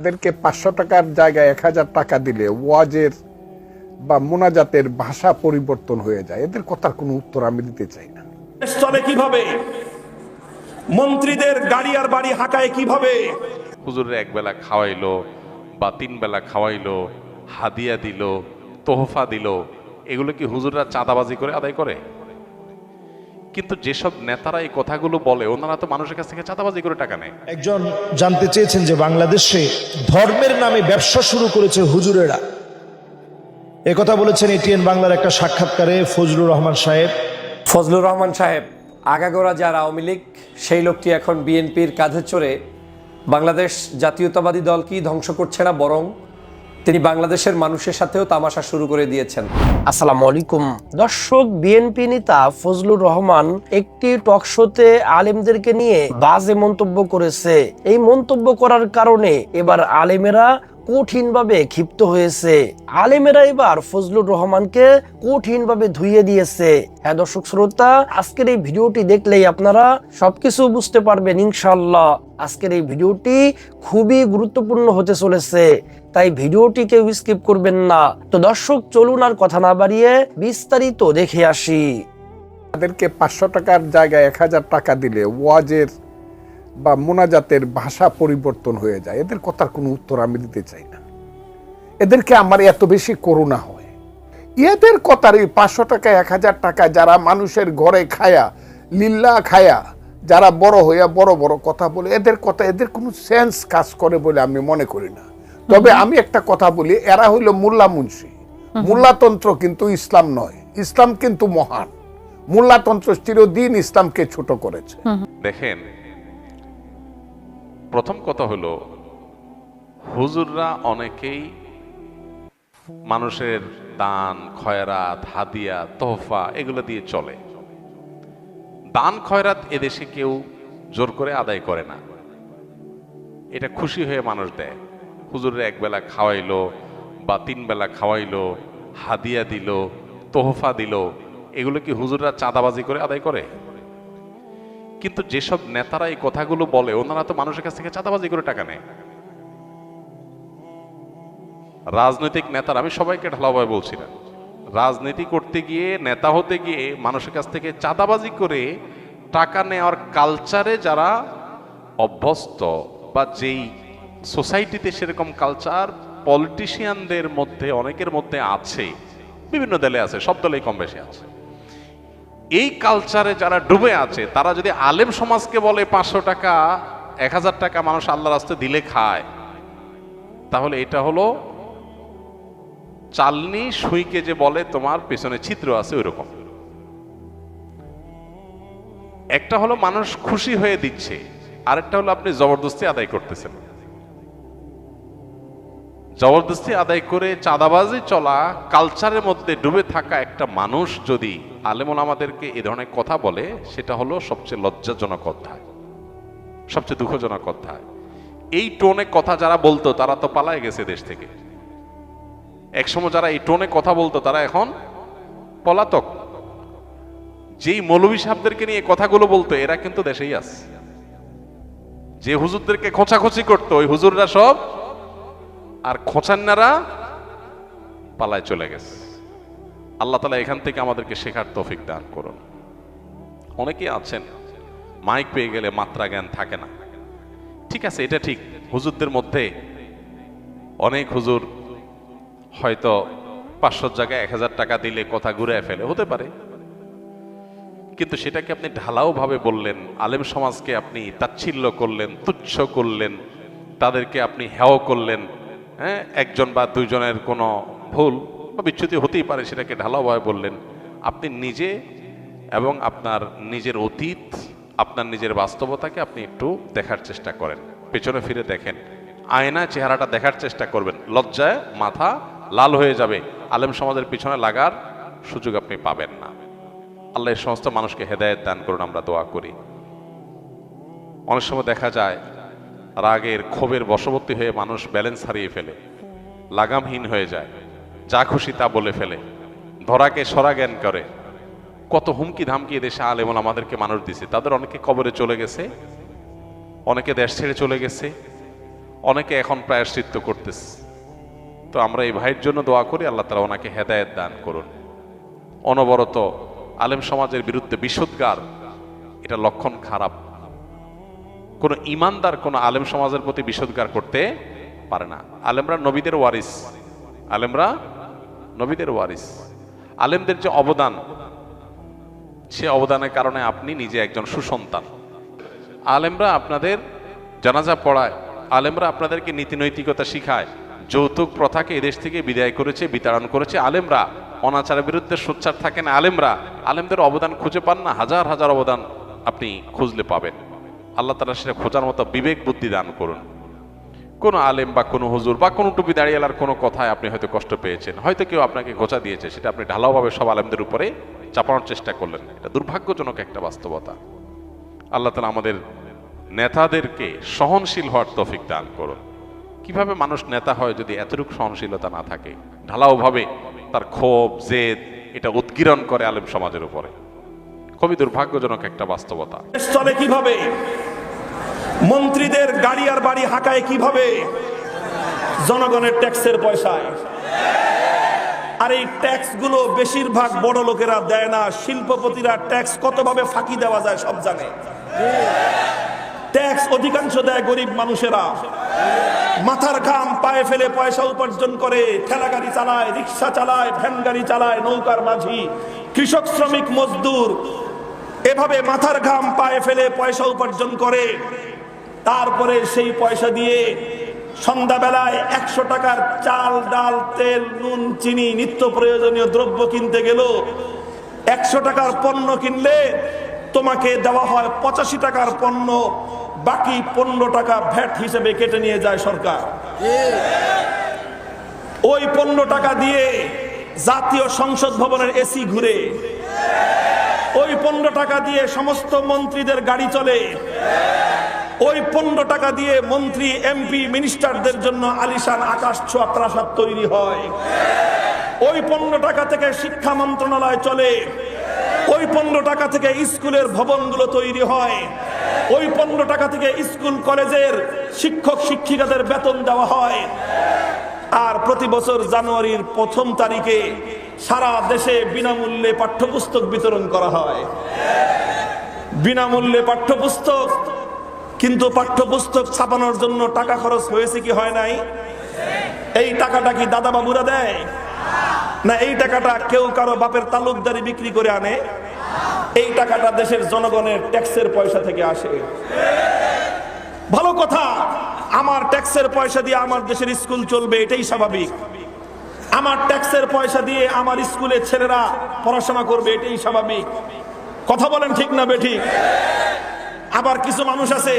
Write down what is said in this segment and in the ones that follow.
তাদেরকে পাঁচশো টাকার জায়গায় এক হাজার টাকা দিলে ওয়াজের বা মোনাজাতের ভাষা পরিবর্তন হয়ে যায়। এদের কথার কোনো উত্তর আমি দিতে চাই না। চলে কীভাবে? মন্ত্রীদের গাড়ি আর বাড়ি হাঁকায় কীভাবে? হুজুরের এক বেলা খাওয়াইলো বা তিন বেলা খাওয়াইলো হাদিয়া দিল তোহফা দিল এগুলো কি হুজুররা চাঁদাবাজি করে আদায় করে? কিন্তু যেসব নেতারা এই কথাগুলো বলে ওনারা তো মানুষের কাছ থেকে চাঁদাবাজি করে টাকা নেয়। একজন জানতে চেয়েছেন যে বাংলাদেশে ধর্মের নামে ব্যবসা শুরু করেছে হুজুরেরা। কথা বলেছেন এটিএন বাংলার একটা সাক্ষাৎকারে ফজলুর রহমান সাহেব। ফজলুর রহমান সাহেব আগাগোড়া যার আওয়ামী লীগ সেই লোকটি এখন বিএনপির কাঁধে চড়ে বাংলাদেশ জাতীয়তাবাদী দল কি ধ্বংস করছে না বরং তিনি বাংলাদেশের মানুষের সাথেও তামাশা শুরু করে দিয়েছেন। আসসালামু আলাইকুম। দর্শক, বিএনপি নেতা ফজলুর রহমান একটি টক শোতে আলেমদেরকে নিয়ে বাজে মন্তব্য করেছে। এই মন্তব্য করার কারণে এবার আলেমেরা কঠিনভাবে ক্ষিপ্ত হয়েছে। আলেমেরা এবার ফজলুর রহমানকে কঠিনভাবে ধুইয়ে দিয়েছে। হ্যাঁ দর্শক, শ্রোতা, আজকের এই ভিডিওটি দেখলেই আপনারা সবকিছু বুঝতে পারবেন ইনশাল্লাহ আজকের এই ভিডিওটি খুবই গুরুত্বপূর্ণ হতে চলেছে। তাই ভিডিওটি কেউ স্কিপ করবেন না। তো দর্শক, চলুন আর কথা না বাড়িয়ে বিস্তারিত দেখে আসি। তাদেরকে পাঁচশো টাকার জায়গায় এক হাজার টাকা দিলে ওয়াজের বা মোনাজাতের ভাষা পরিবর্তন হয়ে যায়। এদের কথার কোনো উত্তর আমি দিতে চাই না। এদেরকে আমার এত বেশি করুণা হয়। এদের কথার এই পাঁচশো টাকা এক হাজার টাকা যারা মানুষের ঘরে খায়া লিল্লা খায়া, যারা বড় হইয়া বড় বড় কথা বলে, এদের কথা, এদের কোনো সেন্স কাজ করে বলে আমি মনে করি না। তবে আমি একটা কথা বলি এরা হইল মোল্লা মুন্সি। মোল্লাতন্ত্র কিন্তু ইসলাম নয় ইসলাম কিন্তু মহান। মোল্লাতন্ত্র চিরদিন ইসলামকে ছোট করেছে। দেখেন প্রথম কথা হলো হুজুররা অনেকেই মানুষের দান খয়রাত হাদিয়া তোহফা এগুলো দিয়ে চলে। দান খয়রাত এদেশে কেউ জোর করে আদায় করে না। এটা খুশি হয়ে মানুষ দেয়। হুজুরের এক বেলা খাওয়াইলো বা তিন বেলা খাওয়াইলো, হাদিয়া দিল, তোহফা দিল, এগুলো কি হুজুররা চাঁদাবাজি করে আদায় করে? কিন্তু যেসব নেতারা এই কথাগুলো বলে, ওনারা তো মানুষের কাছ থেকে চাঁদাবাজি করে টাকা নেয়। রাজনৈতিক নেতারা, আমি সবাইকে ঢালাভাবে বলছি না, রাজনীতি করতে গিয়ে, নেতা হতে গিয়ে মানুষের কাছ থেকে চাঁদাবাজি করে টাকা নেওয়ার কালচারে যারা অভ্যস্ত বা যেই সোসাইটিতে সেরকম কালচার পলিটিশিয়ানদের মধ্যে, অনেকের মধ্যে আছে। বিভিন্ন দলে আছে, সব দলেই কম বেশি আছে। এই কালচারে যারা ডুবে আছে, তারা যদি আলেম সমাজকে বলে পাঁচশো টাকা, এক হাজার টাকা মানুষ আল্লাহ রাস্তায় দিলে খায়, তাহলে এটা হলো চালনি সুইকে যে বলে, তোমার পেছনে ছিদ্র আছে ওইরকম। একটা হলো মানুষ খুশি হয়ে দিচ্ছে, আরেকটা হলো আপনি জবরদস্তি আদায় করতেছেন। জবরদস্তি আদায় করে চাঁদাবাজি চলা কালচারের মধ্যে ডুবে থাকা একটা মানুষ যদি আলেমন আমাদেরকে এ ধরনের কথা বলে, সেটা হলো সবচেয়ে লজ্জাজনক অধ্যায়, সবচেয়ে দুঃখজনক অধ্যায়। এই টোনে কথা যারা বলতো, তারা তো পালায় গেছে দেশ থেকে। একসময় যারা এই টোনে কথা বলতো, তারা এখন পলাতক। যেই মৌলভী সাহেবদেরকে নিয়ে কথাগুলো বলতো, এরা কিন্তু দেশেই আছে। যে হুজুরদেরকে খোঁচাখুচি করতো, ওই হুজুররা সব আর খোঁচান্নারা পালায় চলে গেছে। আল্লাহ তালা এখান থেকে আমাদেরকে শেখার তৌফিক দান করুন। অনেকেই আছেন, মাইক পেয়ে গেলে মাত্রা জ্ঞান থাকে না। ঠিক আছে, এটা ঠিক। হুজুরদের মধ্যে অনেক হুজুর হয়তো পাঁচশোর জায়গায় এক হাজার টাকা দিলে কথা ঘুরে ফেলে, হতে পারে। কিন্তু সেটাকে আপনি ঢালাও ভাবে বললেন, আলেম সমাজকে আপনি তাচ্ছিল্য করলেন, তুচ্ছ করলেন, তাদেরকে আপনি হেয় করলেন হ্যাঁ একজন বা দুইজনের কোনো ভুল বা বিচ্যুতি হতেই পারে, সেটাকে ঢালাওভাবে বললেন। আপনি নিজে এবং আপনার নিজের অতীত, আপনার নিজের বাস্তবতাকে আপনি একটু দেখার চেষ্টা করেন। পেছনে ফিরে দেখেন। আয়নায় চেহারাটা দেখার চেষ্টা করবেন। লজ্জায় মাথা লাল হয়ে যাবে। আলেম সমাজের পিছনে লাগার সুযোগ আপনি পাবেন না। আল্লাহ সমস্ত মানুষকে হেদায়েত দান করুন, আমরা দোয়া করি। অনেক সময় দেখা যায় রাগের ক্ষোভের বশবর্তী হয়ে মানুষ ব্যালেন্স হারিয়ে ফেলে, লাগামহীন হয়ে যায়, যা খুশি তা বলে ফেলে, ধরাকে সরা জ্ঞান করে। কত হুমকি ধামকি দেশে আলেমন আমাদেরকে মানুষ দিছে, তাদের অনেকে কবরে চলে গেছে, অনেকে দেশ ছেড়ে চলে গেছে, অনেকে এখন প্রায়শ্চিত্ত করতেছে। তো আমরা এই ভাইয়ের জন্য দোয়া করি, আল্লাহ তালা ওনাকে হেদায়েত দান করুন। অনবরত আলেম সমাজের বিরুদ্ধে বিশুদ্গার, এটা লক্ষণ খারাপ। কোন ইমানদার কোন আলেম সমাজের প্রতি বিশুদ্গার করতে পারে না। আলেমরা নবীদের ওয়ারিস। আলেমরা নবীদের ওয়ারিস। আলেমদের যে অবদান, সে অবদানের কারণে আপনি নিজে একজন সুসন্তান। আলেমরা আপনাদের জানাজা পড়ায়। আলেমরা আপনাদেরকে নীতি নৈতিকতা শিখায়। যৌতুক প্রথাকে এদেশ থেকে বিদায় করেছে বিতাড়ন করেছে। আলেমরা অনাচারের বিরুদ্ধে সোচ্চার থাকেন। আলেমরা, আলেমদের অবদান খুঁজে পান না। হাজার হাজার অবদান আপনি খুঁজলে পাবেন। আল্লাহ তালা সেটা খোঁজার মতো বিবেক বুদ্ধি দান করুন। কোনো আলেম বা কোনো হুজুর বা কোনো টুপি দাঁড়িয়েলার কোনো কথায় আপনি হয়তো কষ্ট পেয়েছেন, হয়তো কেউ আপনাকে গোচা দিয়েছে, সেটা আপনি ঢালাওভাবে সব আলেমদের উপরে চাপানোর চেষ্টা করলেন। এটা দুর্ভাগ্যজনক একটা বাস্তবতা। আল্লাহ তালা আমাদের নেতাদেরকে সহনশীল হওয়ার তফিক দান করুন। কীভাবে মানুষ নেতা হয় যদি এতটুকু সহনশীলতা না থাকে? ঢালাওভাবে তার ক্ষোভ, জেদ, এটা উদ্গীরণ করে আলেম সমাজের উপরে। খুবই দুর্ভাগ্যজনক একটা বাস্তবতা। কীভাবে? মন্ত্রীদের গাড়ি আর বাড়ি হাঁকায় কীভাবে? জনগণের ট্যাক্সের পয়সায়। আর এই ট্যাক্সগুলো বেশিরভাগ বড় লোকেরা দেয় না, শিল্পপতিরা ট্যাক্স কতভাবে ফাঁকি দেওয়া যায় সব জানে। ট্যাক্স অধিকাংশ দেয় গরিব মানুষেরা। মাথার ঘাম পায়ে ফেলে পয়সা উপার্জন করে, ঠেলা গাড়ি চালায়, রিক্সা চালায়, ভ্যান গাড়ি চালায়, নৌকার মাঝি, কৃষক, শ্রমিক, মজদুর। এভাবে মাথার ঘাম পায়ে ফেলে পয়সা উপার্জন করে। তারপরে সেই পয়সা দিয়ে সন্ধ্যাবেলায় একশো টাকার চাল, ডাল, তেল, নুন, চিনি, নিত্য প্রয়োজনীয় দ্রব্য কিনতে গেল। একশো টাকার পণ্য কিনলে তোমাকে দেওয়া হয় পঁচাশি টাকার পণ্য, বাকি পনেরো টাকা ভ্যাট হিসেবে কেটে নিয়ে যায় সরকার। ওই পনেরো টাকা দিয়ে জাতীয় সংসদ ভবনের এসি ঘুরে। ওই পনেরো টাকা দিয়ে সমস্ত মন্ত্রীদের গাড়ি চলে। ওই পনেরো টাকা দিয়ে মন্ত্রী এমপি মিনিস্টারদের জন্য আলিশান আকাশ ছোঁয়া প্রাসাদ তৈরি হয়। ওই পনেরো টাকা থেকে শিক্ষা মন্ত্রণালয় চলে। ওই পনেরো টাকা থেকে স্কুলের ভবনগুলো তৈরি হয়। ওই পনেরো টাকা থেকে স্কুল, কলেজের শিক্ষক, শিক্ষিকাদের বেতন দেওয়া হয়। আর প্রতি বছর জানুয়ারির প্রথম তারিখে সারা দেশে বিনামূল্যে পাঠ্যপুস্তক বিতরণ করা হয়। বিনামূল্যে পাঠ্যপুস্তক কিন্তু পাঠ্যপুস্তক ছাপানোর জন্য টাকা খরচ হয়েছে কি হয় নাই? এই টাকাটা কি দাদা বাবুরা দেয়? না, এই টাকাটা কেউ কারও বাপের তালুকদারি বিক্রি করে আনে? এই টাকাটা দেশের জনগণের ট্যাক্সের পয়সা থেকে আসে। ভালো কথা, আমার ট্যাক্সের পয়সা দিয়ে আমার দেশের স্কুল চলবে, এটাই স্বাভাবিক। আমার ট্যাক্সের পয়সা দিয়ে আমার স্কুলের ছেলেরা পড়াশোনা করবে, এটাই স্বাভাবিক। কথা বলেন ঠিক না বেঠিক? আবার কিছু মানুষ আছে,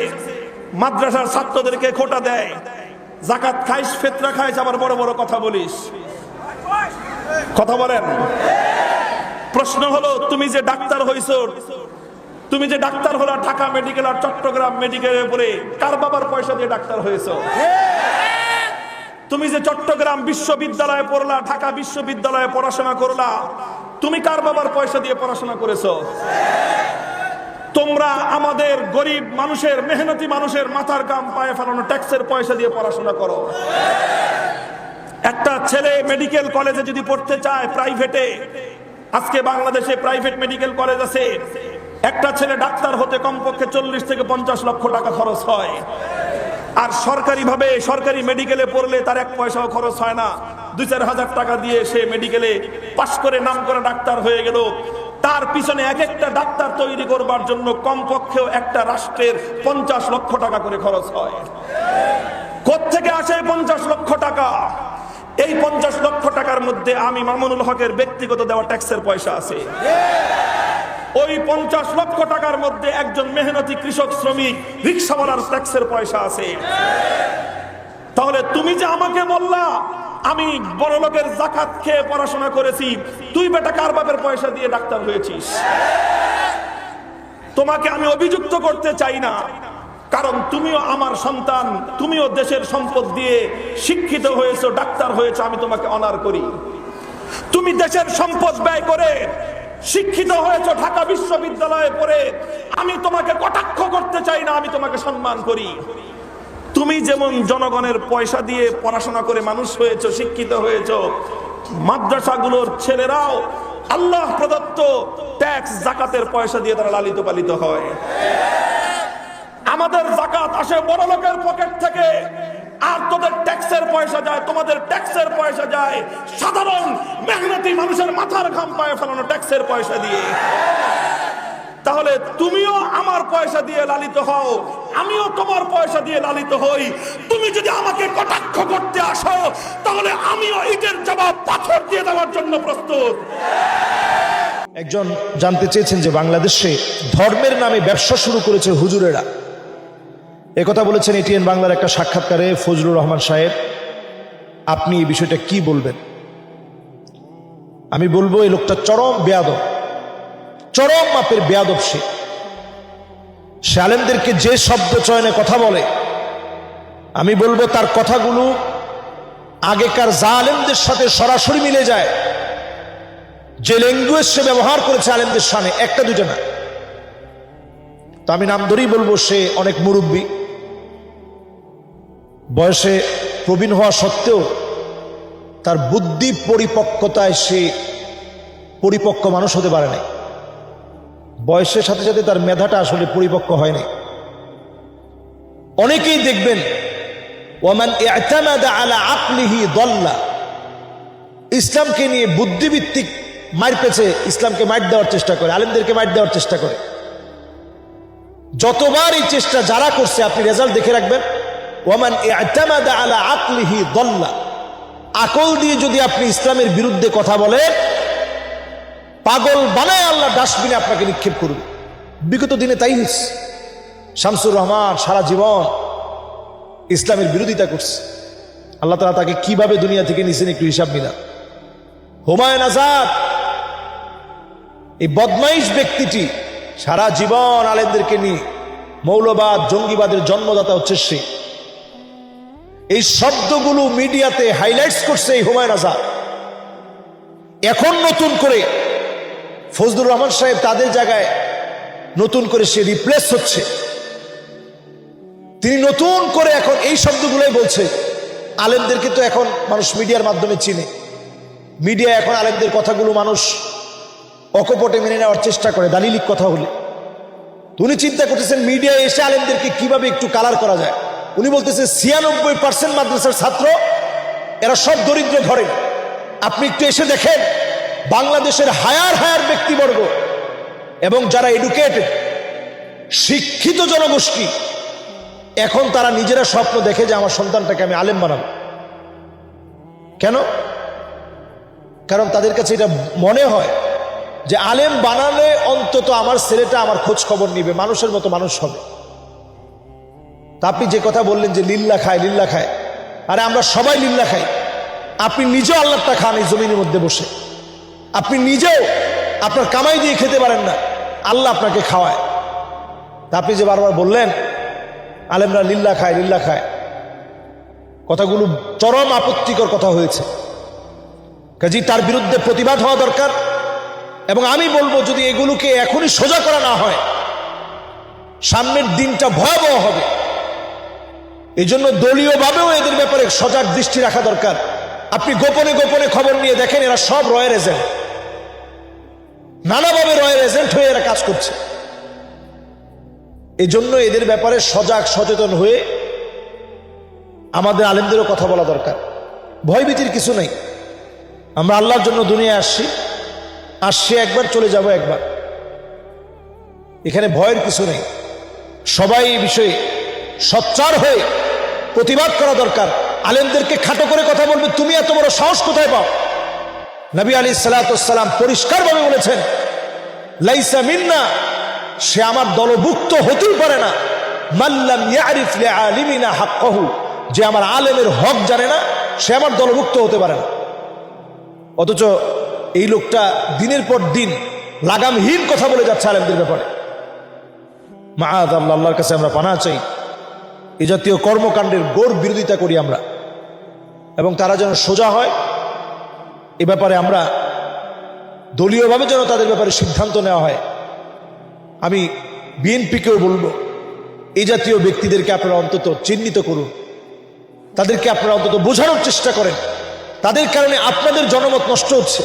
মাদ্রাসার ছাত্রদেরকে খোটা দেয়। জাকাত খাইস, ফেতরা খাইস, আবার বড় বড় কথা বলিস। কথা বলেন। প্রশ্ন হলো, তুমি যে ডাক্তার হইছ, তুমি যে ডাক্তার হলো ঢাকা মেডিকেল আর চট্টগ্রাম মেডিকেলের উপরে, কার বাবার পয়সা দিয়ে ডাক্তার হয়েছ? তুমি যে চট্টগ্রাম বিশ্ববিদ্যালয়ে পড়লা, ঢাকা বিশ্ববিদ্যালয়ে পড়াশোনা করলা, তুমি কার বাবার পয়সা দিয়ে পড়াশোনা করেছ? তোমরা আমাদের গরিব মানুষের, মেহনতি মানুষের মাথার কাম পায়ে ফেলানো ট্যাক্সের পয়সা দিয়ে পড়াশোনা করো। একটা ছেলে মেডিকেল কলেজে যদি পড়তে চায় প্রাইভেটে, আজকে বাংলাদেশে প্রাইভেট মেডিকেল কলেজ আছে, একটা ছেলে ডাক্তার হতে কমপক্ষে চল্লিশ থেকে পঞ্চাশ লক্ষ টাকা খরচ হয়। আর সরকারি ভাবে সরকারি মেডিকেলে পড়লে তার এক পয়সাও খরচ হয় না। দুই চার হাজার টাকা দিয়ে সে মেডিকেলে পাশ করে নাম করে ডাক্তার হয়ে গেল। তার পিছনে এক একটা ডাক্তার তৈরি করবার জন্য কমপক্ষেও একটা রাষ্ট্রের পঞ্চাশ লক্ষ টাকা করে খরচ হয়। কোথেকে আসে পঞ্চাশ লক্ষ টাকা? এই পঞ্চাশ লক্ষ টাকার মধ্যে আমি মামুনুল হকের ব্যক্তিগত দেওয়া ট্যাক্সের পয়সা আছে। ওই পঞ্চাশ লক্ষ টাকার মধ্যে একজন মেহনতি কৃষক, শ্রমিক, রিক্সাওয়ালার ট্যাক্সের পয়সা আছে। তাহলে তুমি যে আমাকে বললা আমি বড় লোকের জাকাত খেয়ে পড়াশোনা করেছি। তুই বেটা কার বাপের পয়সা দিয়ে ডাক্তার হয়েছিস? তোমাকে আমি অভিযুক্ত করতে চাই না। কারণ তুমিও আমার সন্তান, তুমিও দেশের সম্পদ দিয়ে শিক্ষিত হয়েছো, ডাক্তার হয়েছো, আমি তোমাকে অনার করি। তুমি দেশের সম্পদ ব্যয় করে শিক্ষিত হয়েছো, ঢাকা বিশ্ববিদ্যালয়ে পড়ে। আমি তোমাকে কটাক্ষ করতে চাই না, আমি তোমাকে সম্মান করি। তুমি যেমন জনগণের পয়সা দিয়ে পড়াশোনা করে মানুষ হয়েছো, শিক্ষিত হয়েছো, মাদ্রাসাগুলোর ছেলেরাও আল্লাহ প্রদত্ত ট্যাক্স জাকাতের পয়সা দিয়ে তারা লালিত পালিত হয়। আমাদের জাকাত আসে বড় লোকের পকেট থেকে, আর তোদের ট্যাক্সের পয়সা যায়, তোমাদের ট্যাক্সের পয়সা যায়। সাধারণ মেহনতি মানুষের মাথার ঘাম পায়ে ফেলানো ট্যাক্সের পয়সা দিয়ে। তাহলে তুমিও আমার পয়সা দিয়ে লালিত হও, আমিও তোমার পয়সা দিয়ে লালিত হই। তুমি যদি আমাকে কটাক্ষ করতে আসো, তাহলে আমিও ইটের জবাব পাথর দিয়ে দেওয়ার জন্য প্রস্তুত। একজন জানতে চেয়েছেন যে বাংলাদেশে ধর্মের নামে ব্যবসা শুরু করেছে হুজুরেরা। কথা বলেছেন এটিএন বাংলার একটা সাক্ষাৎকারে ফজলুর রহমান সাহেব। আপনি এই বিষয়টা কি বলবেন? আমি বলব, এই লোকটা চরম বেয়াদব। চরম মাপের বেয়াদব সে। আলেমদেরকে যে শব্দ চয়নে কথা বলে, আমি বলব তার কথাগুলো আগেকার জালেমদের সাথে সরাসরি মিলে যায়। যে ল্যাঙ্গুয়েজ সে ব্যবহার করেছে আলেমদের সামনে, একটা দুটো না। তো আমি নাম ধরেই বলব সে অনেক মুরব্বী। বয়সে প্রবীণ হওয়া সত্ত্বেও তার বুদ্ধি পরিপক্কতায় সে পরিপক্ক মানুষ হতে পারে নাই। বয়সের সাথে সাথে তার মেধাটা আসলে পরিপক্ক হয়নি। অনেকেই দেখবেন ইসলামকে নিয়ে বুদ্ধিভিত্তিক মার পেছে ইসলামকে মার দেওয়ার চেষ্টা করে, আলেমদেরকে মার দেওয়ার চেষ্টা করে। যতবার এই চেষ্টা যারা করছে, আপনি রেজাল্ট দেখে রাখবেন ওমান আলা আকলিহি দল্লা। আকল দিয়ে যদি আপনি ইসলামের বিরুদ্ধে কথা বলেন পাগল বানায় আল্লাহ ডাস্টবিনে আপনাকে নিক্ষেপ করবে। বিগত দিনে তাই হয়েছে। শামসুর রহমান সারা জীবন ইসলামের বিরোধিতা করছে। আল্লাহ তালা তাকে কীভাবে দুনিয়া থেকে নিছেন একটু হিসাব মিলা হুমায়ুন আজাদ, এই বদমাইশ ব্যক্তিটি সারা জীবন আলেমদেরকে নিয়ে মৌলবাদ, জঙ্গিবাদের জন্মদাতা হচ্ছে সে। এই শব্দগুলো মিডিয়াতে হাইলাইটস করছে এই হুমায়ুন আজাদ। এখন নতুন করে ফজলুর রহমান সাহেব তাদের জায়গায় নতুন করে সে রিপ্লেস হচ্ছে। তিনি নতুন করে এখন এই শব্দগুলোই বলছে। আলেমদেরকে তো এখন মানুষ মিডিয়ার মাধ্যমে চিনে। মিডিয়া এখন আলেমদের কথাগুলো মানুষ অকপটে মেনে নেওয়ার চেষ্টা করে, দালিলিক কথা হলে। উনি চিন্তা করতেছেন, মিডিয়ায় এসে আলেমদেরকে কীভাবে একটু কালার করা যায়? উনি বলতেছে, ছিয়ানব্বই পার্সেন্ট মাদ্রাসার ছাত্র, এরা সব দরিদ্র ঘরে আপনি একটু এসে দেখেন বাংলাদেশের হায়ার হায়ার ব্যক্তিবর্গ এবং যারা এডুকেটেড, শিক্ষিত জনগোষ্ঠী, এখন তারা নিজেরা স্বপ্ন দেখে যে আমার সন্তানটাকে আমি আলেম বানাবো। কেন? কারণ তাদের কাছে এটা মনে হয় যে আলেম বানালে অন্তত আমার ছেলেটা আমার খোঁজ খবর নিবে, মানুষের মতো মানুষ হবে। তা আপনি যে কথা বললেন যে লিল্লা খায় লিল্লা খায়, আরে আমরা সবাই লিল্লা খাই। আপনি নিজেও আল্লাহটা খান এই জমিনের মধ্যে বসে। আপনি নিজেও আপনার কামাই দিয়ে খেতে পারেন না। আল্লাহ আপনাকে খাওয়ায়। আপনি যে বারবার বললেন, আলেমরা লিল্লা খায় লিল্লা খায়। কথাগুলো চরম আপত্তিকর কথা হয়েছে। কাজী তার বিরুদ্ধে প্রতিবাদ হওয়া দরকার। এবং আমি বলব, যদি এগুলোকে এখনই সোজা করা না হয়, সামনের দিনটা ভয়াবহ হবে। এই জন্য দলীয়ভাবেও এদের ব্যাপারে সজাগ দৃষ্টি রাখা দরকার। আপনি গোপনে গোপনে খবর নিয়ে দেখেন, এরা সব রয়ের এজেন্ট। নানাভাবে রয়ের এজেন্ট হয়ে এরা কাজ করছে। এই জন্য এদের ব্যাপারে সজাগ, সচেতন হয়ে আমাদের আলেমদেরও কথা বলা দরকার। ভয়ভীতির কিছু নেই। আমরা আল্লাহর জন্য দুনিয়ায় আসছি। আসছি একবার, চলে যাব একবার। এখানে ভয়ের কিছু নেই। সবাই এই বিষয়ে সচ্চার হয়ে প্রতিবাদ করা দরকার। আলেমদেরকে খাটো করে কথা বলবে। তুমি এত বড় সাহস কোথায় পাও? নবী আলী সালাতাম পরিষ্কারভাবে বলেছেন, লাইসা মিন্না, সে আমার দলভুক্ত হতেই পারে না। মাল্লাম ইয়ারিফ লে আলিমিনা হাক্কাহু, যে আমার আলেমের হক জানে না, সে আমার দলভুক্ত হতে পারে না। অথচ এই লোকটা দিনের পর দিন লাগামহীন কথা বলে যাচ্ছে আলেমদের ব্যাপারে। মাহাদ আল্লাহ, আল্লাহর কাছে আমরা পানা চাই। এ জাতীয় কর্মকাণ্ডের গোর বিরোধিতা করি আমরা। এবং তারা যেন সোজা হয় এ ব্যাপারে আমরা দলীয়ভাবে যেন তাদের ব্যাপারে সিদ্ধান্ত নেওয়া হয়। আমি বিএনপিকেও বলব এই জাতীয় ব্যক্তিদেরকে আপনারা অন্তত চিহ্নিত করুন। তাদেরকে আপনারা অন্তত বোঝানোর চেষ্টা করেন। তাদের কারণে আপনাদের জনমত নষ্ট হচ্ছে।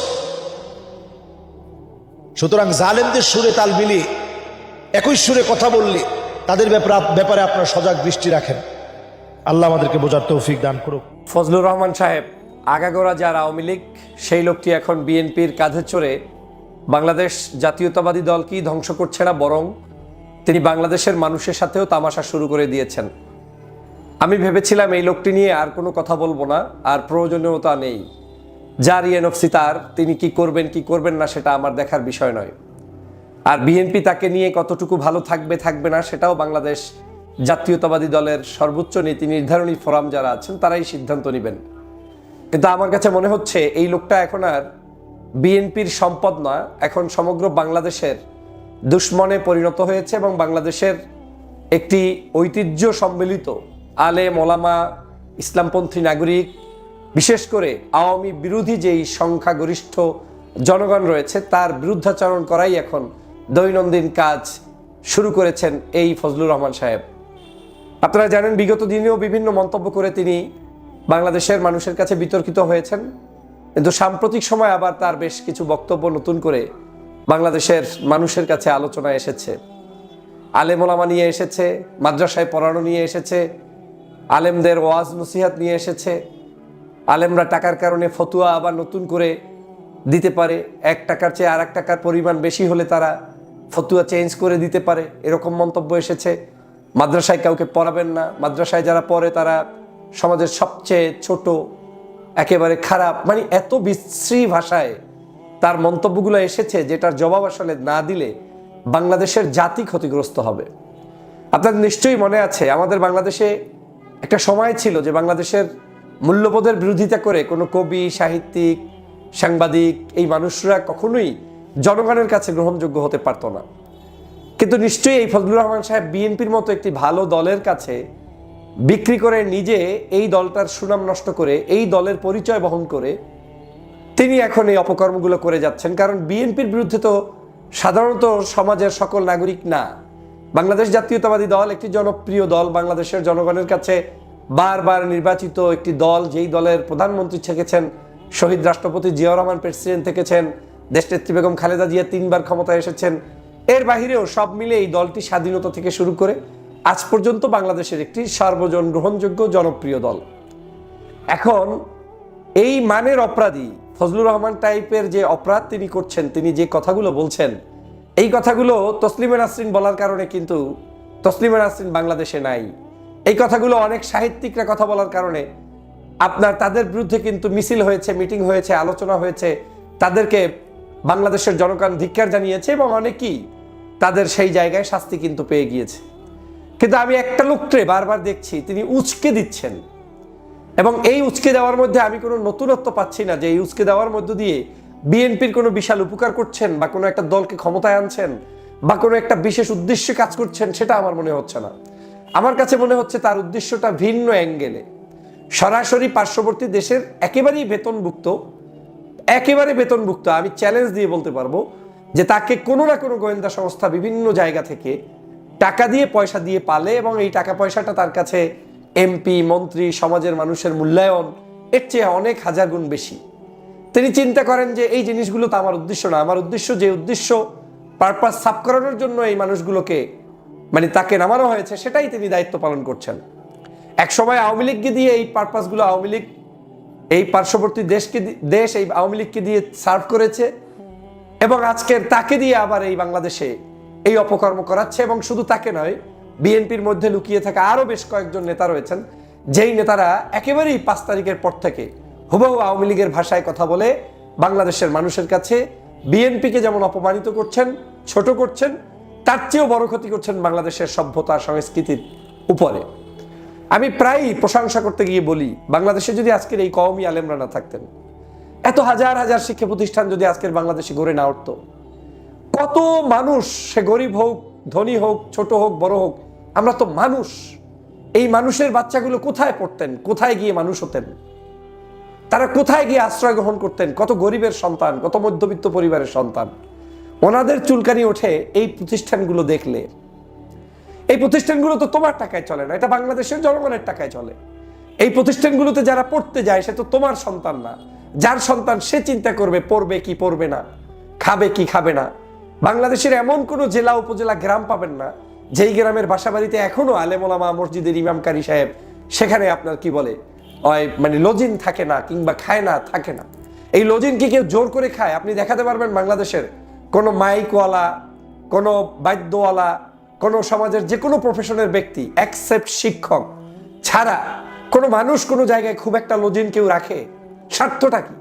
সুতরাং জালেমদের সুরে তাল মিলিয়ে, একই সুরে কথা বললে তাদের ব্যাপারে ব্যাপারে আপনারা সজাগ দৃষ্টি রাখেন। আল্লাহ আমাদেরকে বোঝার তৌফিক দান করুক। ফজলুর রহমান সাহেব আগাগোড়া যার আওয়ামী লীগ, সেই লোকটি এখন বিএনপির কাঁধে চড়ে বাংলাদেশ জাতীয়তাবাদী দলকেই ধ্বংস করছে না বরং তিনি বাংলাদেশের মানুষের সাথেও তামাশা শুরু করে দিয়েছেন। আমি ভেবেছিলাম এই লোকটি নিয়ে আর কোনো কথা বলব না, আর প্রয়োজনীয়তা নেই। যার ইএনএফসি তার, তিনি কি করবেন কি করবেন না সেটা আমার দেখার বিষয় নয়। আর বিএনপি তাকে নিয়ে কতটুকু ভালো থাকবে থাকবে না সেটাও বাংলাদেশ জাতীয়তাবাদী দলের সর্বোচ্চ নীতি নির্ধারণী ফোরাম যারা আছেন, তারাই সিদ্ধান্ত নেবেন। কিন্তু আমার কাছে মনে হচ্ছে এই লোকটা এখন আর বিএনপির সম্পদ না, এখন সমগ্র বাংলাদেশের দুশ্মনে পরিণত হয়েছে এবং বাংলাদেশের একটি ঐতিহ্য সম্মিলিত আলে মোলামা ইসলামপন্থী নাগরিক, বিশেষ করে আওয়ামী বিরোধী যেই সংখ্যাগরিষ্ঠ জনগণ রয়েছে, তার বিরুদ্ধাচরণ করাই এখন দৈনন্দিন কাজ শুরু করেছেন এই ফজলুর রহমান সাহেব। আপনারা জানেন, বিগত দিনেও বিভিন্ন মন্তব্য করে তিনি বাংলাদেশের মানুষের কাছে বিতর্কিত হয়েছেন, কিন্তু সাম্প্রতিক সময় আবার তার বেশ কিছু বক্তব্য নতুন করে বাংলাদেশের মানুষের কাছে আলোচনায় এসেছে। আলেমোলামা নিয়ে এসেছে, মাদ্রাসায় পড়ানো নিয়ে এসেছে, আলেমদের ওয়াজ নসিহাত নিয়ে এসেছে। আলেমরা টাকার কারণে ফতুয়া আবার নতুন করে দিতে পারে, এক টাকার চেয়ে আর এক টাকার পরিমাণ বেশি হলে তারা ফতুয়া চেঞ্জ করে দিতে পারে, এরকম মন্তব্য এসেছে। মাদ্রাসায় কাউকে পড়াবেন না, মাদ্রাসায় যারা পড়ে তারা সমাজের সবচেয়ে ছোট, একেবারে খারাপ মানে এত বিশ্রী ভাষায় তার মন্তব্যগুলো এসেছে যেটার জবাব আসলে না দিলে বাংলাদেশের জাতি ক্ষতিগ্রস্ত হবে। আপনার নিশ্চয়ই মনে আছে, আমাদের বাংলাদেশে একটা সময় ছিল যে বাংলাদেশের মূল্যবোধের বিরোধিতা করে কোনো কবি, সাহিত্যিক, সাংবাদিক এই মানুষরা কখনোই জনগণের কাছে গ্রহণযোগ্য হতে পারতো না। কিন্তু নিশ্চয়ই এই ফজলুর রহমান সাহেব বিএনপির মতো একটি ভালো দলের কাছে বিক্রি করে নিজে এই দলটার সুনাম নষ্ট করে, এই দলের পরিচয় বহন করে, তিনি এখন এই অপকর্মগুলো করে যাচ্ছেন। কারণ বিএনপির বিরুদ্ধে তো সাধারণত সমাজের সকল নাগরিক না। বাংলাদেশ জাতীয়তাবাদী দল একটি জনপ্রিয় দল। বাংলাদেশের জনগণের কাছে বারবার নির্বাচিত একটি দল, যেই দলের প্রধানমন্ত্রী থেকেছেন শহীদ রাষ্ট্রপতি জিয়াউর রহমান, প্রেসিডেন্ট থেকেছেন দেশনেত্রী বেগম খালেদা জিয়া, তিনবার ক্ষমতায় এসেছেন। এর বাহিরেও সব মিলে এই দলটি স্বাধীনতা থেকে শুরু করে আজ পর্যন্ত বাংলাদেশের একটি সার্বজন গ্রহণযোগ্য জনপ্রিয় দল। এখন এই মানের অপরাধী ফজলুর রহমান টাইপের যে অপরাধ তিনি করছেন, তিনি যে কথাগুলো বলছেন, এই কথাগুলো তসলিমা নাসরিন বলার কারণে কিন্তু তসলিমা নাসরিন বাংলাদেশে নাই। এই কথাগুলো অনেক সাহিত্যিকরা কথা বলার কারণে আপনার তাদের বিরুদ্ধে কিন্তু মিছিল হয়েছে, মিটিং হয়েছে, আলোচনা হয়েছে, তাদেরকে বাংলাদেশের জনগণ ধিক্কার জানিয়েছে এবং অনেকেই তাদের সেই জায়গায় শাস্তি কিন্তু পেয়ে গিয়েছে। কিন্তু আমি একটা লোককে বারবার দেখছি, তিনি উচকে দিচ্ছেন। এবং এই উচকে দেওয়ার মধ্যে আমি কোনো নতুনত্ব পাচ্ছি না যে এই উচকে দেওয়ার মধ্য দিয়ে বিএনপির কোনো বিশাল উপকার করছেন বা কোনো একটা দলকে ক্ষমতায় আনছেন বা কোনো একটা বিশেষ উদ্দেশ্যে কাজ করছেন, সেটা আমার মনে হচ্ছে না। আমার কাছে মনে হচ্ছে তার উদ্দেশ্যটা ভিন্ন অ্যাঙ্গেলে। সরাসরি পার্শ্ববর্তী দেশের একেবারেই বেতনভুক্ত, একেবারে বেতনভুক্ত, আমি চ্যালেঞ্জ দিয়ে বলতে পারব যে তাকে কোনো না কোনো গোয়েন্দা সংস্থা বিভিন্ন জায়গা থেকে টাকা দিয়ে পয়সা দিয়ে পালে এবং এই টাকা পয়সাটা তার কাছে এমপি, মন্ত্রী, সমাজের মানুষের মূল্যায়ন, এর চেয়ে অনেক হাজার গুণ বেশি। তিনি চিন্তা করেন যে এই জিনিসগুলো তো আমার উদ্দেশ্য না। আমার উদ্দেশ্য যে উদ্দেশ্য পারপাস সাফ করানোর জন্য এই মানুষগুলোকে মানে তাকে নামানো হয়েছে, সেটাই তিনি দায়িত্ব পালন করছেন। এক সময় আওয়ামী লীগকে দিয়ে এই পারপাসগুলো আওয়ামী লীগ, এই পার্শ্ববর্তী দেশকে দেশ এই আওয়ামী লীগকে দিয়ে সার্ভ করেছে এবং আজকের তাকে দিয়ে আবার এই বাংলাদেশে এই অপকর্ম করাচ্ছে এবং শুধু তাকে নয়, বিএনপির মধ্যে লুকিয়ে থাকা আরও বেশ কয়েকজন নেতা রয়েছেন, যেই নেতারা একেবারেই পাঁচ তারিখের পর থেকে হুবহু আওয়ামী লীগের ভাষায় কথা বলে বাংলাদেশের মানুষের কাছে বিএনপিকে যেমন অপমানিত করছেন, ছোট করছেন, তার চেয়েও বড় ক্ষতি করছেন বাংলাদেশের সভ্যতা, সংস্কৃতির উপরে। আমি প্রায়ই প্রশংসা করতে গিয়ে বলি, বাংলাদেশে যদি আজকের এই কওমি আলেমরা না থাকতেন, এত হাজার হাজার শিক্ষা প্রতিষ্ঠান যদি আজকের বাংলাদেশে গড়ে না উঠতো কত মানুষ, সে গরিব হোক, ধনী হোক, ছোট হোক, বড় হোক, আমরা তো মানুষ। এই মানুষের বাচ্চাগুলো কোথায় পড়তেন? কোথায় গিয়ে মানুষ হতেন? তারা কোথায় গিয়ে আশ্রয় গ্রহণ করতেন? কত গরিবের সন্তান, কত মধ্যবিত্ত পরিবারের সন্তান। ওনাদের চুলকানি ওঠে এই প্রতিষ্ঠানগুলো দেখলে। এই প্রতিষ্ঠানগুলো তো তোমার টাকায় চলে না, এটা বাংলাদেশের জনগণের টাকায় চলে। এই প্রতিষ্ঠানগুলোতে যারা পড়তে যায়, সে তো তোমার সন্তান না। যার সন্তান সে চিন্তা করবে, পড়বে কি, পড়বে না। খাবে কি, খাবে না। বাংলাদেশের এমন কোনো জেলা, উপজেলা, গ্রাম পাবেন না, যেই গ্রামের বাসা বাড়িতে এখনও আলেমোলামা মসজিদের ইমামকারী সাহেব, সেখানে আপনার কি বলে মানে লজিন থাকে না কিংবা খায় না, থাকে না। এই লজিন কি কেউ জোর করে খায়, আপনি দেখাতে পারবেন বাংলাদেশের কোনো মাইকওয়ালা, কোনো বাদ্যওয়ালা, কোনো সমাজের যে কোনো প্রফেশনের ব্যক্তি অ্যাকসেপ্ট শিক্ষক, ছাড়া কোনো মানুষ কোনো জায়গায় খুব একটা লজিন কেউ রাখে, স্বার্থটা কি?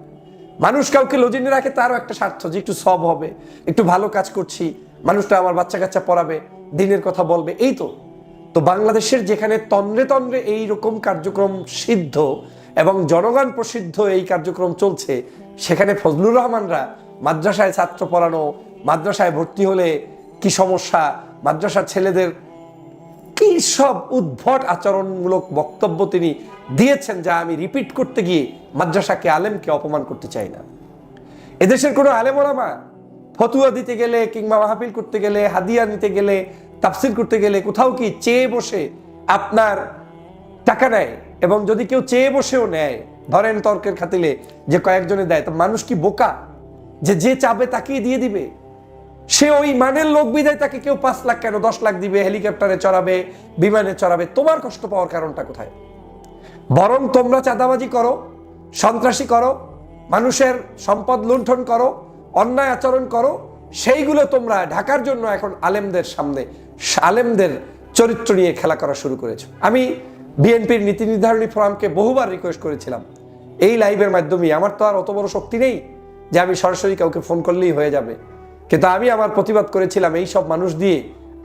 মানুষ কাউকে লজিনে রাখে, তারও একটা স্বার্থ যে একটু সব হবে, একটু ভালো কাজ করছি, মানুষটা আমার বাচ্চা কাচ্চা পড়াবে, দিনের কথা বলবে, এই তো। তো বাংলাদেশের যেখানে তন্দ্রে তন্দ্রে এই রকম কার্যক্রম সিদ্ধ এবং জনগণ প্রসিদ্ধ এই কার্যক্রম চলছে, সেখানে ফজলুর রহমানরা মাদ্রাসায় ছাত্র পড়ানো, মাদ্রাসায় ভর্তি হলে কি সমস্যা, মাদ্রাসার ছেলেদের কি সব উদ্ভট আচরণমূলক বক্তব্য তিনি দিয়েছেন যা আমি রিপিট করতে গিয়ে মাদ্রাসাকে আলেমকে অপমান করতে চাই না। এদেশের কোনো আলেম ওলামা ফতুয়া দিতে গেলে কিংবা মাহফিল করতে গেলে, হাদিয়া নিতে গেলে, তাফসির করতে গেলে কোথাও কি চেয়ে বসে আপনার টাকা নেয়? এবং যদি কেউ চেয়ে বসেও নেয়, ধরেন তর্কের খাতিলে যে কয়েকজনে দেয়, তো মানুষ কি বোকা? যে যে চাবে তাকেই দিয়ে দিবে। সে ওই মানের লোক বিদায় তাকে কেউ পাঁচ লাখ কেন দশ লাখ দিবে, হেলিকপ্টারে চড়াবে, বিমানে চড়াবে, তোমার কষ্ট পাওয়ার কারণটা কোথায়? বরং তোমরা চাঁদাবাজি করো, সন্ত্রাসী করো, মানুষের সম্পদ লুণ্ঠন করো, অন্যায় আচরণ করো, সেইগুলো তোমরা ঢাকার জন্য এখন আলেমদের সামনে, আলেমদের চরিত্র নিয়ে খেলা করা শুরু করেছ। আমি বিএনপির নীতি নির্ধারণী ফোরামকে বহুবার রিকোয়েস্ট করেছিলাম। এই লাইভের মাধ্যমে আমার তো আর অত বড় শক্তি নেই যে আমি সরাসরি কাউকে ফোন করলেই হয়ে যাবে। কিন্তু আমি আমার প্রতিবাদ করেছিলাম এই সব মানুষ দিয়ে,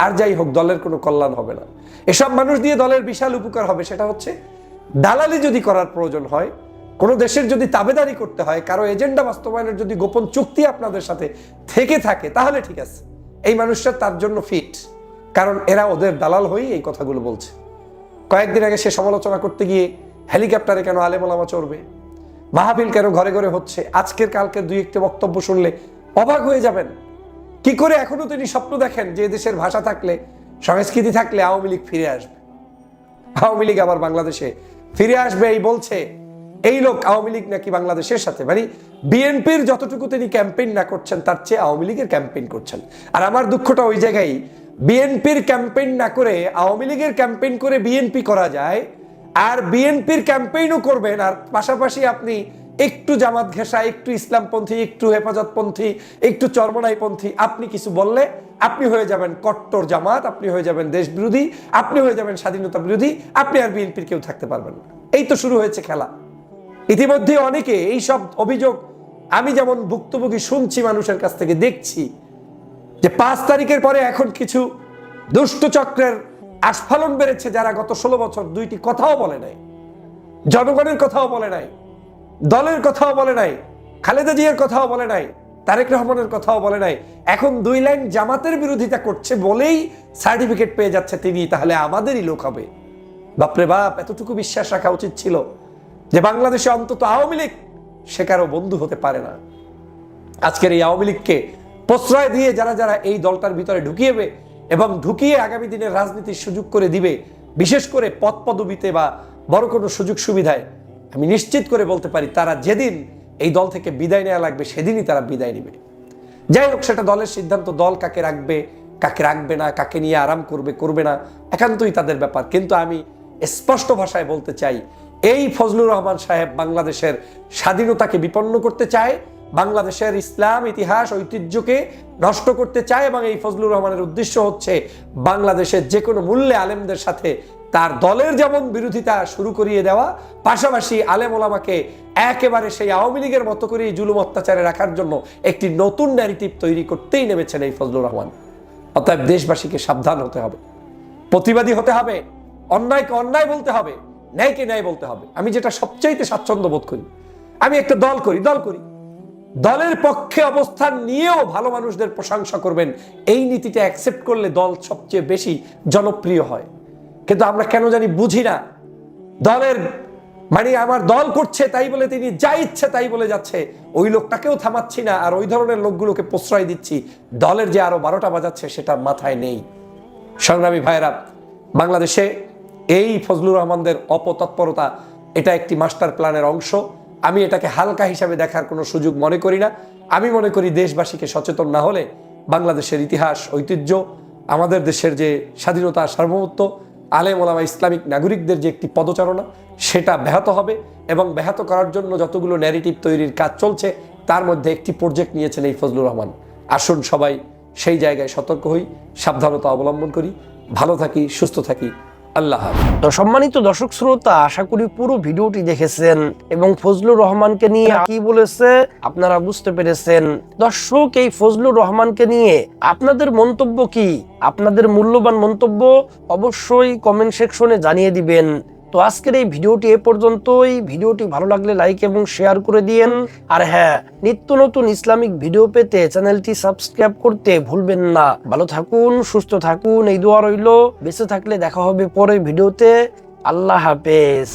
আর যাই হোক, দলের কোনো কল্যাণ হবে না। এসব মানুষ দিয়ে দলের বিশাল উপকার হবে, সেটা হচ্ছে দালালি যদি করার প্রয়োজন হয়, কোনো দেশের যদি তাবেদারি করতে হয়, কারও এজেন্ডা বাস্তবায়নের যদি গোপন চুক্তি আপনাদের সাথে থেকে থাকে, তাহলে ঠিক আছে। এই মানুষটা তার জন্য ফিট, কারণ এরা ওদের দালাল হয়েই এই কথাগুলো বলছে। কয়েকদিন আগে সে সমালোচনা করতে গিয়ে হেলিকপ্টারে কেন আলেমোলামা চড়বে? মাহাবিল কেন ঘরে ঘরে হচ্ছে? আজকের কালকে দুই একটি বক্তব্য শুনলে অবাক হয়ে যাবেন। কি করে এখনও তিনি স্বপ্ন দেখেন যে দেশের ভাষা থাকলে, সংস্কৃতি থাকলে আওয়ামী লীগ ফিরে আসবে? আওয়ামী লীগ আবার বাংলাদেশে ফিরে আসবে এই বলছে, এই লোক আওয়ামী লীগ নাকি বাংলাদেশের সাথে? মানে বিএনপির যতটুকু তিনি ক্যাম্পেইন না করছেন, তার চেয়ে আওয়ামী লীগের ক্যাম্পেইন করছেন। আর আমার দুঃখটা ওই জায়গায়, বিএনপির ক্যাম্পেইন না করে, আওয়ামী লীগের ক্যাম্পেইন করে বিএনপি করা যায়, আর বিএনপির ক্যাম্পেইনও করবেন, আর পাশাপাশি আপনি একটু জামাত ঘেঁষা, একটু ইসলামপন্থী, একটু হেফাজতপন্থী, একটু চরমনাইপন্থী, আপনি কিছু বললে আপনি হয়ে যাবেন কট্টর জামাত, আপনি হয়ে যাবেন দেশ বিরোধী আপনি হয়ে যাবেন স্বাধীনতা বিরোধী, আপনি আর বিএনপির কেউ থাকতে পারবেন না। এই তো শুরু হয়েছে খেলা। ইতিমধ্যে অনেকে এই সব অভিযোগ, আমি যেমন ভুক্তভোগী শুনছি মানুষের কাছ থেকে, দেখছি যে পাঁচ তারিখের পরে এখন কিছু দুষ্ট চক্রের আস্ফালন বেড়েছে যারা গত ষোলো বছর দুইটি কথাও বলে নাই। জনগণের কথাও বলে নাই, দলের কথাও বলে নাই, খালেদা জিয়ার কথাও বলে নাই তারেক রহমানের কথাও বলে নাই। এখন দুই লাইন জামাতের বিরোধিতা করছে বলেই সার্টিফিকেট পেয়ে যাচ্ছে তিনি, তাহলে আমাদেরই লোক হবে। বাপরে বাপ, এতটুকু বিশ্বাস রাখা উচিত ছিল যে বাংলাদেশে অন্তত আওয়ামী লীগ সে কারও বন্ধু হতে পারে না। আজকের এই আওয়ামী লীগকে প্রশ্রয় দিয়ে যারা যারা এই দলটার ভিতরে ঢুকিয়েবে এবং ঢুকিয়ে আগামী দিনের রাজনীতির সুযোগ করে দিবে, বিশেষ করে পদ পদবিতে বা বড় কোনো সুযোগ সুবিধায়, আমি নিশ্চিত করে বলতে পারি তারা যেদিন এই দল থেকে বিদায় নেওয়া লাগবে, সেদিনই তারা বিদায় নেবে। যাই হোক, সেটা দলের সিদ্ধান্ত, দল কাকে রাখবে কাকে রাখবে না, কাকে নিয়ে আরাম করবে করবে না, একান্তই তাদের ব্যাপার। কিন্তু আমি স্পষ্ট ভাষায় বলতে চাই, এই ফজলুর রহমান সাহেব বাংলাদেশের স্বাধীনতাকে বিপন্ন করতে চায়, বাংলাদেশের ইসলাম, ইতিহাস, ঐতিহ্যকে নষ্ট করতে চায়, এবং এই ফজলুর রহমানের উদ্দেশ্য হচ্ছে বাংলাদেশের যে কোনো মূল্যে আলেমদের সাথে তার দলের যেমন বিরোধিতা শুরু করিয়ে দেওয়া, পাশাপাশি আলেম ওলামাকে একেবারে সেই আওয়ামী লীগের মতো করে জুলুম অত্যাচারে রাখার জন্য একটি নতুন ন্যারেটিভ তৈরি করতেই নেমেছেন এই ফজলুর রহমান। অতএব দেশবাসীকে সাবধান হতে হবে। প্রতিবাদী হতে হবে, অন্যায়কে অন্যায় বলতে হবে, ন্যায়কে ন্যায় বলতে হবে। আমি যেটা সবচাইতে স্বাচ্ছন্দ্য বোধ করি, আমি একটা দল করি দল করি। দলের পক্ষে অবস্থান নিয়েও ভালো মানুষদের প্রশংসা করবেন, এই নীতিটা অ্যাকসেপ্ট করলে দল সবচেয়ে বেশি জনপ্রিয় হয়। কিন্তু আমরা কেন জানি বুঝি না। দলের মানে আমার দল করছে তাই বলে তিনি যা ইচ্ছে তাই বলে যাচ্ছে। ওই লোকটাকেও থামাচ্ছি না আর ওই ধরনের লোকগুলোকে প্রশ্রয় দিচ্ছি। দলের যে আরও বারোটা বাজাচ্ছে সেটা মাথায় নেই। সংগ্রামী ভাইয়েরা, বাংলাদেশে এই ফজলুর রহমানদের অপতৎপরতা, এটা একটি মাস্টার প্ল্যানের অংশ। আমি এটাকে হালকা হিসাবে দেখার কোনো সুযোগ মনে করি না। আমি মনে করি দেশবাসীকে সচেতন না হলে বাংলাদেশের ইতিহাস, ঐতিহ্য, আমাদের দেশের যে স্বাধীনতা, সার্বভৌমত্ব আলেম ওলামা ইসলামিক নাগরিকদের যে একটি পদচারণা, সেটা ব্যাহত হবে এবং ব্যাহত করার জন্য যতগুলো ন্যারেটিভ তৈরির কাজ চলছে, তার মধ্যে একটি প্রজেক্ট নিয়েছেন এই ফজলুর রহমান। আসুন সবাই সেই জায়গায় সতর্ক হই, সাবধানতা অবলম্বন করি। ভালো থাকি, সুস্থ থাকি। আল্লাহ তো সম্মানিত দর্শক শ্রোতা, আশা করি পুরো ভিডিওটি দেখেছেন এবং ফজলুর রহমানকে নিয়ে কি বলেছে আপনারা বুঝতে পেরেছেন। দর্শক, এই ফজলুর রহমানকে নিয়ে আপনাদের মন্তব্য কি? আপনাদের মূল্যবান মন্তব্য অবশ্যই কমেন্ট সেকশনে জানিয়ে দিবেন। তো আজকের এই ভিডিওটি এ পর্যন্তই। ভিডিওটি ভালো লাগলে লাইক এবং শেয়ার করে দিয়েন। আর হ্যাঁ নিত্য নতুন ইসলামিক ভিডিও পেতে চ্যানেলটি সাবস্ক্রাইব করতে ভুলবেন না। ভালো থাকুন, সুস্থ থাকুন, এই দোয়া রইল। বেঁচে থাকলে দেখা হবে পরের ভিডিওতে। আল্লাহ হাফেজ।